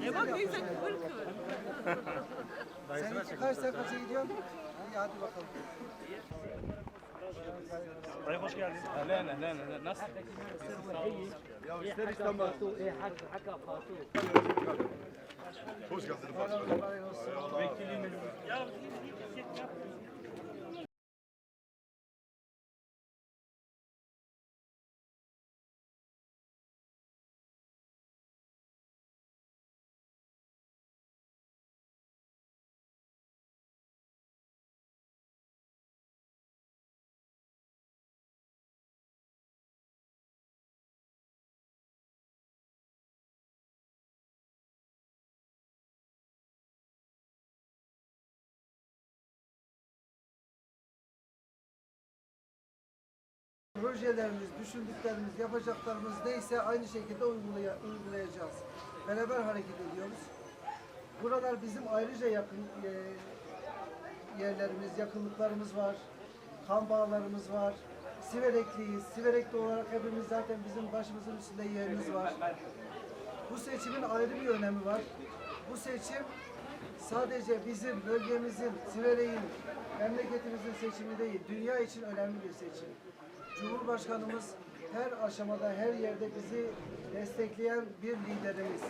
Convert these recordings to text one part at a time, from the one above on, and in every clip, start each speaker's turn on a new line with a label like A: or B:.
A: Ne
B: bak ne
A: yapmış.
B: güzel kıvır.
A: Seninki kaç sen kaça gidiyorsun? Hadi bakalım.
C: طيب خوش قاعدين
D: يعني. أهلا أهلا أهلا. نصر.
E: يا اشتري استمر حكى حكى فاتو
C: خوش قاعدين فاتو
A: Projelerimiz, düşündüklerimiz, yapacaklarımız neyse aynı şekilde uygulaya- uygulayacağız. Beraber hareket ediyoruz. Buralar bizim ayrıca yakın e, yerlerimiz, yakınlıklarımız var. Kan bağlarımız var. Siverekliyiz. Siverekli olarak hepimiz zaten bizim başımızın üstünde yerimiz var. Bu seçimin ayrı bir önemi var. Bu seçim sadece bizim bölgemizin, Siverek'in, memleketimizin seçimi değil, dünya için önemli bir seçim. Cumhurbaşkanımız her aşamada, her yerde bizi destekleyen bir liderimiz.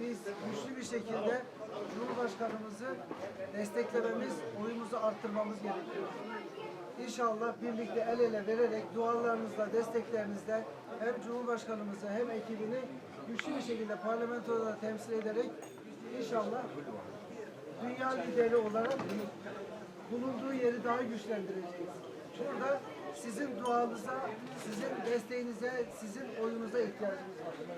A: Biz güçlü bir şekilde Cumhurbaşkanımızı desteklememiz, oyumuzu arttırmamız gerekiyor. İnşallah birlikte el ele vererek dualarınızla, desteklerinizle hem Cumhurbaşkanımızı hem ekibini güçlü bir şekilde parlamentoda da temsil ederek inşallah dünya lideri olarak bulunduğu yeri daha güçlendireceğiz. Burada sizin duanıza, sizin desteğinize, sizin oyunuza ihtiyacımız var.